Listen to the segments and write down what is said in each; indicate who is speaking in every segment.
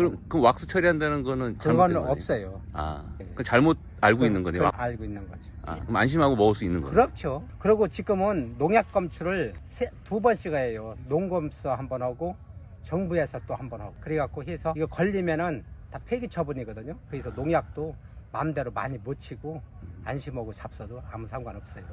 Speaker 1: 그럼 그 왁스 처리한다는 거는
Speaker 2: 그건
Speaker 1: 잘못된 거예요?
Speaker 2: 없어요.
Speaker 1: 아, 그 잘못 알고 있는 거네요.
Speaker 2: 알고 있는 거죠.
Speaker 1: 아, 그럼 안심하고 먹을 수 있는 거예요.
Speaker 2: 그렇죠. 그리고 지금은 농약 검출을 세- 두 번씩 해요. 농검서 한번 하고 정부에서 또 한 번 하고 그래갖고 해서 이거 걸리면은 다 폐기 처분이거든요. 그래서 농약도 마음대로 많이 못 치고 안심하고 잡숴도 아무 상관없어요.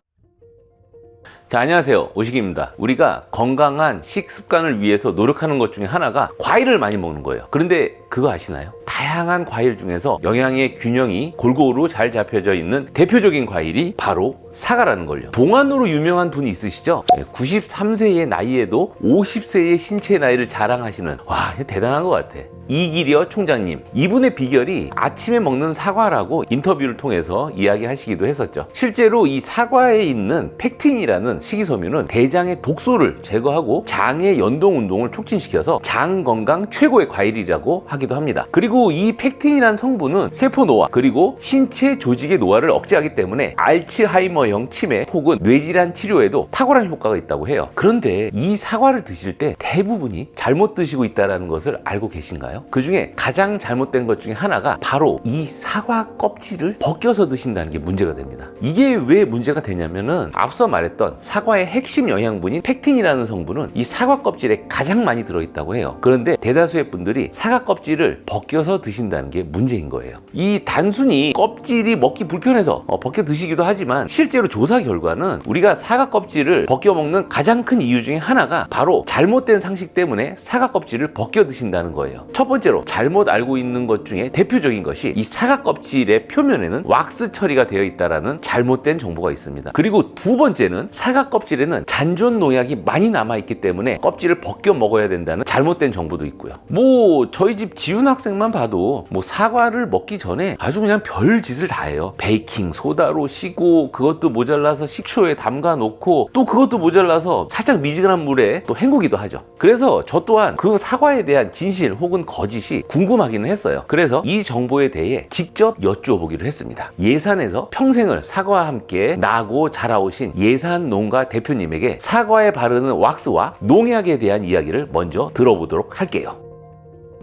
Speaker 3: 자, 안녕하세요. 오식입니다. 우리가 건강한 식습관을 위해서 노력하는 것 중에 하나가 과일을 많이 먹는 거예요. 그런데 그거 아시나요? 다양한 과일 중에서 영양의 균형이 골고루 잘 잡혀져 있는 대표적인 과일이 바로 사과라는 걸요. 동안으로 유명한 분이 있으시죠? 93세의 나이에도 50세의 신체 나이를 자랑하시는 와, 대단한 것 같아. 이기려 총장님. 이분의 비결이 아침에 먹는 사과라고 인터뷰를 통해서 이야기하시기도 했었죠. 실제로 이 사과에 있는 펙틴이라는 식이섬유는 대장의 독소를 제거하고 장의 연동 운동을 촉진시켜서 장 건강 최고의 과일이라고 하기도 합니다. 그리고 이 펙틴이라는 성분은 세포 노화 그리고 신체 조직의 노화를 억제하기 때문에 알츠하이머형 치매 혹은 뇌질환 치료에도 탁월한 효과가 있다고 해요. 그런데 이 사과를 드실 때 대부분이 잘못 드시고 있다는 것을 알고 계신가요? 그 중에 가장 잘못된 것 중에 하나가 바로 이 사과 껍질을 벗겨서 드신다는 게 문제가 됩니다. 이게 왜 문제가 되냐면은 앞서 말했던 사과의 핵심 영양분인 펙틴이라는 성분은 이 사과 껍질에 가장 많이 들어있다고 해요. 그런데 대다수의 분들이 사과 껍질을 벗겨서 드신다는 게 문제인 거예요. 이 단순히 껍질이 먹기 불편해서 어, 벗겨 드시기도 하지만 실제로 조사 결과는 우리가 사과 껍질을 벗겨 먹는 가장 큰 이유 중에 하나가 바로 잘못된 상식 때문에 사과 껍질을 벗겨 드신다는 거예요. 첫 번째로 잘못 알고 있는 것 중에 대표적인 것이 이 사과 껍질의 표면에는 왁스 처리가 되어 있다라는 잘못된 정보가 있습니다. 그리고 두 번째는 사과 껍질에는 잔존 농약이 많이 남아 있기 때문에 껍질을 벗겨 먹어야 된다는 잘못된 정보도 있고요. 뭐 저희 집 지훈 학생만 봐도 뭐 사과를 먹기 전에 아주 그냥 별 짓을 다 해요. 베이킹 소다로 씻고 그것도 모자라서 식초에 담가 놓고 또 그것도 모자라서 살짝 미지근한 물에 또 헹구기도 하죠. 그래서 저 또한 그 사과에 대한 진실 혹은 거짓이 궁금하기는 했어요. 그래서 이 정보에 대해 직접 여쭈어 보기로 했습니다. 예산에서 평생을 사과와 함께 나고 자라오신 예산 농가 대표님에게 사과에 바르는 왁스와 농약에 대한 이야기를 먼저 들어보도록 할게요.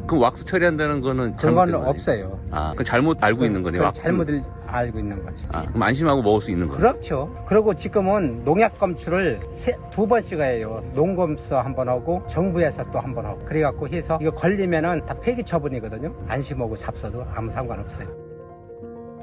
Speaker 1: 그 왁스 처리한다는 거는 잘못된 거예요.
Speaker 2: 없어요.
Speaker 1: 아, 그 잘못 알고 있는 거네요.
Speaker 2: 그건
Speaker 1: 왁스.
Speaker 2: 잘못을 알고 있는 거죠.
Speaker 1: 아, 그럼 안심하고 먹을 수 있는 거예요.
Speaker 2: 그렇죠. 그리고 지금은 농약 검출을 세- 두 번씩 해요. 농검서 한번 하고 정부에서 또 한 번 하고 그래갖고 해서 이거 걸리면은 다 폐기 처분이거든요. 안심하고 잡숴도 아무 상관없어요.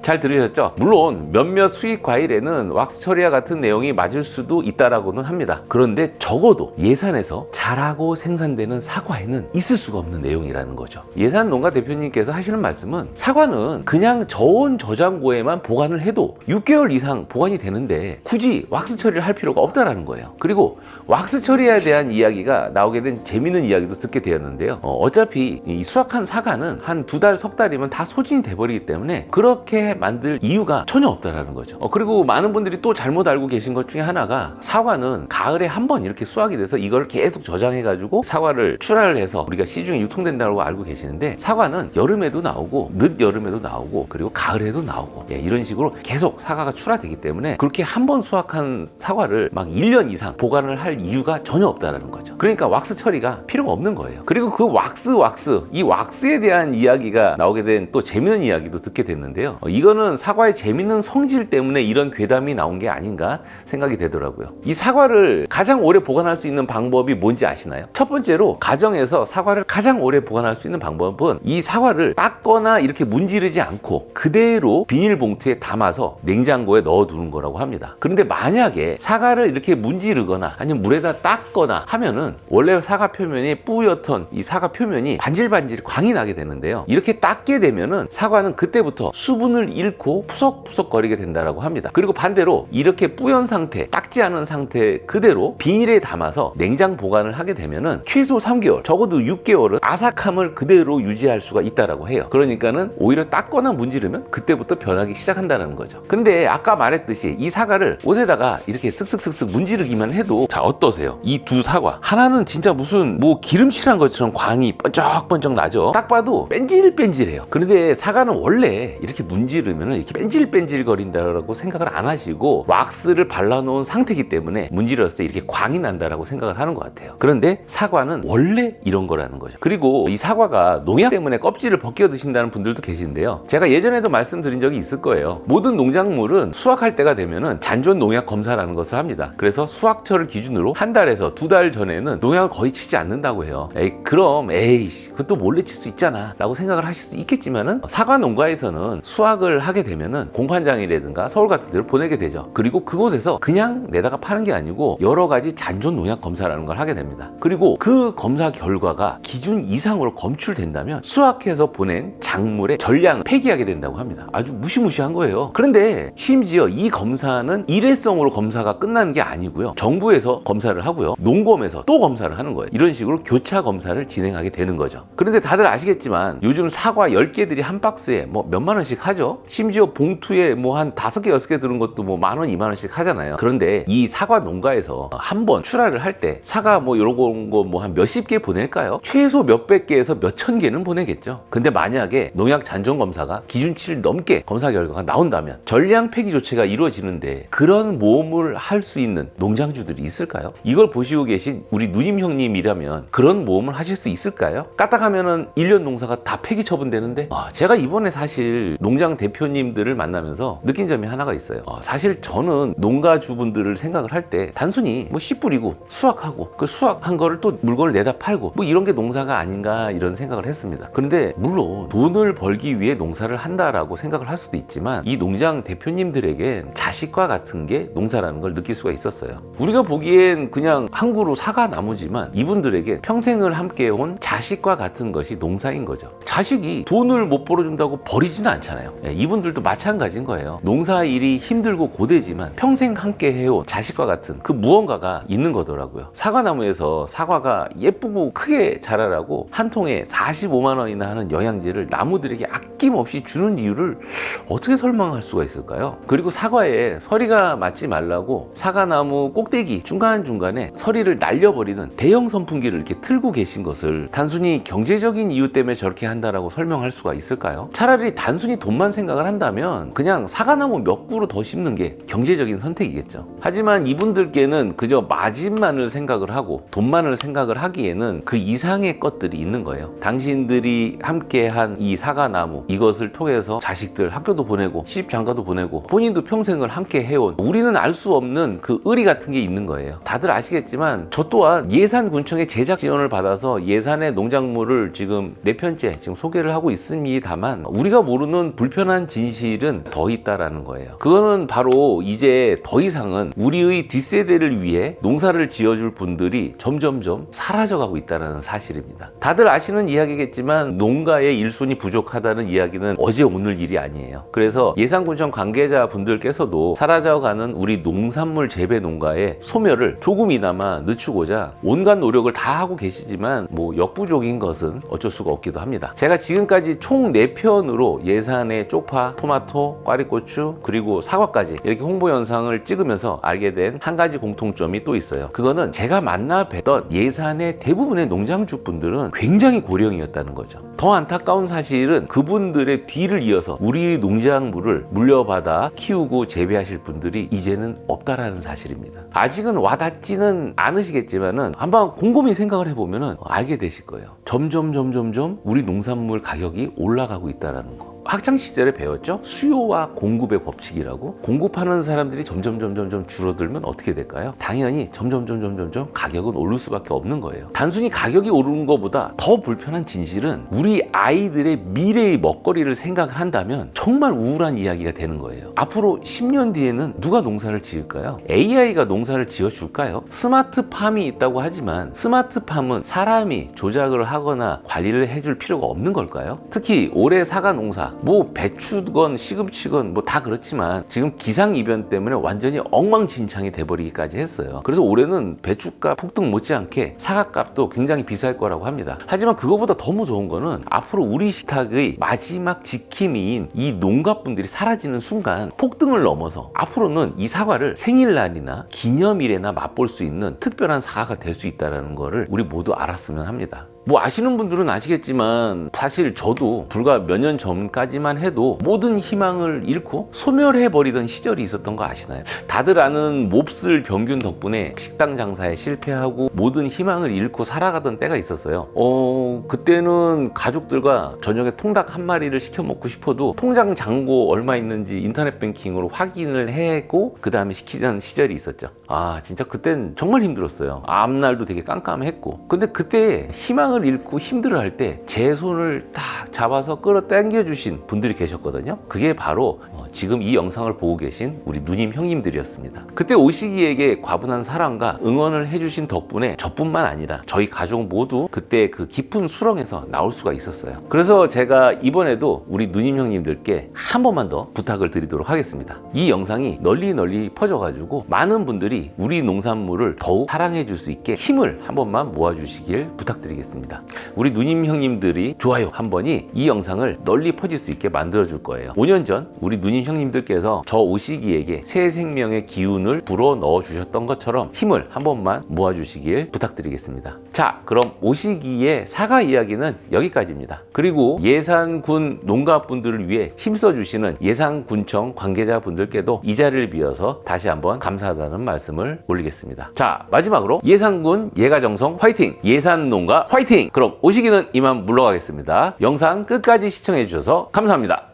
Speaker 3: 잘 들으셨죠? 물론 몇몇 수입 과일에는 왁스 처리와 같은 내용이 맞을 수도 있다라고는 합니다. 그런데 적어도 예산에서 자라고 생산되는 사과에는 있을 수가 없는 내용이라는 거죠. 예산 농가 대표님께서 하시는 말씀은 사과는 그냥 저온 저장고에만 보관을 해도 6개월 이상 보관이 되는데 굳이 왁스 처리를 할 필요가 없다라는 거예요. 그리고 왁스 처리에 대한 이야기가 나오게 된 재밌는 이야기도 듣게 되었는데요. 어, 차피이 수확한 사과는 한 두 달, 석 달이면 다 소진이 돼버리기 때문에 그렇게 만들 이유가 전혀 없다라는 거죠. 어, 그리고 많은 분들이 또 잘못 알고 계신 것 중에 하나가 사과는 가을에 한 번 이렇게 수확이 돼서 이걸 계속 저장해가지고 사과를 출하를 해서 우리가 시중에 유통된다고 알고 계시는데 사과는 여름에도 나오고 늦 여름에도 나오고 그리고 가을에도 나오고 예, 이런 식으로 계속 사과가 출하되기 때문에 그렇게 한 번 수확한 사과를 막 1년 이상 보관을 할 이유가 전혀 없다는 거죠. 그러니까 왁스 처리가 필요가 없는 거예요. 그리고 그 왁스 왁스 이 왁스에 대한 이야기가 나오게 된 또 재밌는 이야기도 듣게 됐는데요. 어, 이거는 사과의 재밌는 성질 때문에 이런 괴담이 나온 게 아닌가 생각이 되더라고요. 이 사과를 가장 오래 보관할 수 있는 방법이 뭔지 아시나요? 첫 번째로 가정에서 사과를 가장 오래 보관할 수 있는 방법은 이 사과를 닦거나 이렇게 문지르지 않고 그대로 비닐봉투에 담아서 냉장고에 넣어두는 거라고 합니다. 그런데 만약에 사과를 이렇게 문지르거나 아니면 물에다 닦거나 하면은 원래 사과 표면이 뿌옇던 이 사과 표면이 반질반질 광이 나게 되는데요. 이렇게 닦게 되면은 사과는 그때부터 수분을 잃고 푸석푸석거리게 된다라고 합니다. 그리고 반대로 이렇게 뿌연 상태, 닦지 않은 상태 그대로 비닐에 담아서 냉장 보관을 하게 되면은 최소 3개월, 적어도 6개월은 아삭함을 그대로 유지할 수가 있다라고 해요. 그러니까는 오히려 닦거나 문지르면 그때부터 변하기 시작한다는 거죠. 근데 아까 말했듯이 이 사과를 옷에다가 이렇게 쓱쓱쓱쓱 문지르기만 해도 자 어떠세요? 이 두 사과 하나는 진짜 무슨 뭐 기름칠한 것처럼 광이 번쩍번쩍 나죠. 딱 봐도 뺀질뺀질해요. 그런데 사과는 원래 이렇게 문지르 문지르면 이렇게 뺀질뺀질 거린다라고 생각을 안 하시고 왁스를 발라놓은 상태이기 때문에 문지렀을 때 이렇게 광이 난다라고 생각을 하는 것 같아요. 그런데 사과는 원래 이런 거라는 거죠. 그리고 이 사과가 농약 때문에 껍질을 벗겨 드신다는 분들도 계신데요. 제가 예전에도 말씀드린 적이 있을 거예요. 모든 농작물은 수확할 때가 되면은 잔존 농약 검사라는 것을 합니다. 그래서 수확처를 기준으로 한 달에서 두 달 전에는 농약을 거의 치지 않는다고 해요. 에이, 그럼 에이, 그것도 몰래 칠 수 있잖아. 라고 생각을 하실 수 있겠지만은 사과 농가에서는 수확을 하게 되면은 공판장이라든가 서울 같은 데를 보내게 되죠. 그리고 그곳에서 그냥 내다가 파는 게 아니고 여러 가지 잔존 농약 검사라는 걸 하게 됩니다. 그리고 그 검사 결과가 기준 이상으로 검출된다면 수확해서 보낸 작물의 전량 폐기하게 된다고 합니다. 아주 무시무시한 거예요. 그런데 심지어 이 검사는 일회성으로 검사가 끝나는 게 아니고요. 정부에서 검사를 하고요. 농검에서 또 검사를 하는 거예요. 이런 식으로 교차 검사를 진행하게 되는 거죠. 그런데 다들 아시겠지만 요즘 사과 10개들이 한 박스에 뭐 몇만 원씩 하죠. 심지어 봉투에 뭐한 다섯 개 여섯 개 들은 것도 뭐 만 원, 이만 원씩 하잖아요. 그런데 이 사과 농가에서 한 번 출하를 할 때 사과 뭐 이런 거 뭐 한 몇십 개 보낼까요? 최소 몇백 개에서 몇천 개는 보내겠죠. 근데 만약에 농약 잔존 검사가 기준치를 넘게 검사 결과가 나온다면 전량 폐기 조치가 이루어지는데 그런 모험을 할 수 있는 농장주들이 있을까요? 이걸 보시고 계신 우리 누님 형님이라면 그런 모험을 하실 수 있을까요? 까딱하면은 1년 농사가 다 폐기 처분되는데 아, 제가 이번에 사실 농장 대표님들을 만나면서 느낀 점이 하나가 있어요. 아, 사실 저는 농가주분들을 생각을 할 때 단순히 뭐 씨 뿌리고 수확하고 그 수확한 거를 또 물건을 내다 팔고 뭐 이런 게 농사가 아닌가 이런 생각을 했습니다. 그런데 물론 돈을 벌기 위해 농사를 한다라고 생각을 할 수도 있지만 이 농장 대표님들에겐 자식과 같은 게 농사라는 걸 느낄 수가 있었어요. 우리가 보기 엔 그냥 한 그루 사과 나무지만 이분들에게 평생을 함께 온 자식과 같은 것이 농사인 거죠. 자식이 돈을 못 벌어준다고 버리지는 않잖아요. 예, 이분들도 마찬가지인 거예요. 농사 일이 힘들고 고되지만 평생 함께 해온 자식과 같은 그 무언가가 있는 거더라고요. 사과나무에서 사과가 예쁘고 크게 자라라고 한 통에 45만 원이나 하는 영양제를 나무들에게 아낌없이 주는 이유를 어떻게 설명할 수가 있을까요? 그리고 사과에 서리가 맞지 말라고 사과나무 꼭대기 중간 중간에 서리를 날려버리는 대형 선풍기를 이렇게 틀고 계신 것을 단순히 경제적인 이유 때문에 저렇게 한다라고 설명할 수가 있을까요? 차라리 단순히 돈만 생각을 한다면 그냥 사과나무 몇 그루 더 심는 게 경제적인 선택이겠죠. 하지만 이분들께는 그저 마진만을 생각을 하고 돈만을 생각을 하기에는 그 이상의 것들이 있는 거예요. 당신들이 함께한 이 사과나무 이것을 통해서 자식들 학교도 보내고 시집 장가도 보내고 본인도 평생을 함께 해온 우리는 알 수 없는 그 의리 같은 게 있는 거예요. 다들 아시겠지만 저 또한 예산군청의 제작 지원을 받아서 예산의 농작물을 지금 네 편째 지금 소개를 하고 있습니다만 우리가 모르는 불편한 진실은 더 있다라는 거예요. 그거는 바로 이제 더 이상은 우리의 뒷세대를 위해 농사를 지어줄 분들이 점점점 사라져가고 있다는 사실입니다. 다들 아시는 이야기겠지만 농가의 일손이 부족하다는 이야기는 어제 오늘 일이 아니에요. 그래서 예산군청 관계자 분들께서도 사라져가는 우리 농산물 재배 농가의 소멸을 조금이나마 늦추고자 온갖 노력을 다 하고 계시지만 뭐 역부족인 것은 어쩔 수가 없기도 합니다. 제가 지금까지 총 4편으로 예산의 쪽파, 토마토, 꽈리고추 그리고 사과까지 이렇게 홍보 영상을 찍으면서 알게 된 한 가지 공통점이 또 있어요. 그거는 제가 만나 뵀던 예산의 대부분의 농장주 분들은 굉장히 고령이었다는 거죠. 더 안타까운 사실은 그분들의 뒤를 이어서 우리 농작물을 물려받아 키우고 재배하실 분들이 이제는 없다라는 사실입니다. 아직은 와 닿지는 않으시겠지만은 한번 곰곰이 생각을 해보면은 알게 되실 거예요. 점점 점점점 우리 농산물 가격이 올라가고 있다라는 거. 학창 시절에 배웠죠? 수요와 공급의 법칙이라고. 공급하는 사람들이 점점 점점 점 줄어들면 어떻게 될까요? 당연히 점점 점점 점점 가격은 오를 수밖에 없는 거예요. 단순히 가격이 오르는 것보다 더 불편한 진실은 우리 아이들의 미래의 먹거리를 생각을 한다면 정말 우울한 이야기가 되는 거예요. 앞으로 10년 뒤에는 누가 농사를 지을까요? AI가 농사를 지어줄까요? 스마트팜이 있다고 하지만 스마트팜은 사람이 조작을 하거나 관리를 해줄 필요가 없는 걸까요? 특히 올해 사과 농사 뭐 배추건 시금치건 뭐 다 그렇지만 지금 기상 이변 때문에 완전히 엉망진창이 돼버리기까지 했어요. 그래서 올해는 배추값 폭등 못지않게 사과값도 굉장히 비쌀 거라고 합니다. 하지만 그거보다 더 무서운 거는 앞으로 우리 식탁의 마지막 지킴이인 이 농가분들이 사라지는 순간 폭등을 넘어서 앞으로는 이 사과를 생일날이나 기념일에나 맛볼 수 있는 특별한 사과가 될 수 있다는 거를 우리 모두 알았으면 합니다. 뭐 아시는 분들은 아시겠지만 사실 저도 불과 몇 년 전까지만 해도 모든 희망을 잃고 소멸해 버리던 시절이 있었던 거 아시나요? 다들 아는 몹쓸 병균 덕분에 식당 장사에 실패하고 모든 희망을 잃고 살아가던 때가 있었어요. 어 그때는 가족들과 저녁에 통닭 한 마리를 시켜 먹고 싶어도 통장 잔고 얼마 있는지 인터넷 뱅킹으로 확인을 해고 그 다음에 시키자는 시절이 있었죠. 아 진짜 그땐 정말 힘들었어요. 앞날도 되게 깜깜했고 근데 그때 희망 을 잃고 힘들어할 때 제 손을 딱 잡아서 끌어 당겨 주신 분들이 계셨거든요. 그게 바로 어, 지금 이 영상을 보고 계신 우리 누님 형님들이었습니다. 그때 오시기에게 과분한 사랑과 응원을 해주신 덕분에 저뿐만 아니라 저희 가족 모두 그때 그 깊은 수렁에서 나올 수가 있었어요. 그래서 제가 이번에도 우리 누님 형님들께 한 번만 더 부탁을 드리도록 하겠습니다. 이 영상이 널리 널리 퍼져가지고 많은 분들이 우리 농산물을 더욱 사랑해 줄 수 있게 힘을 한 번만 모아주시길 부탁드리겠습니다. 우리 누님 형님들이 좋아요 한 번이 이 영상을 널리 퍼질 수 있게 만들어 줄 거예요. 5년 전 우리 누님 형님들께서 저 오시기에게 새 생명의 기운을 불어 넣어 주셨던 것처럼 힘을 한 번만 모아 주시길 부탁드리겠습니다. 자, 그럼 오시기의 사과 이야기는 여기까지입니다. 그리고 예산군 농가분들을 위해 힘써 주시는 예산군청 관계자분들께도 이 자리를 비워서 다시 한번 감사하다는 말씀을 올리겠습니다. 자, 마지막으로 예산군 예가정성 화이팅! 예산농가 화이팅! 그럼 오시기는 이만 물러가겠습니다. 영상 끝까지 시청해 주셔서 감사합니다.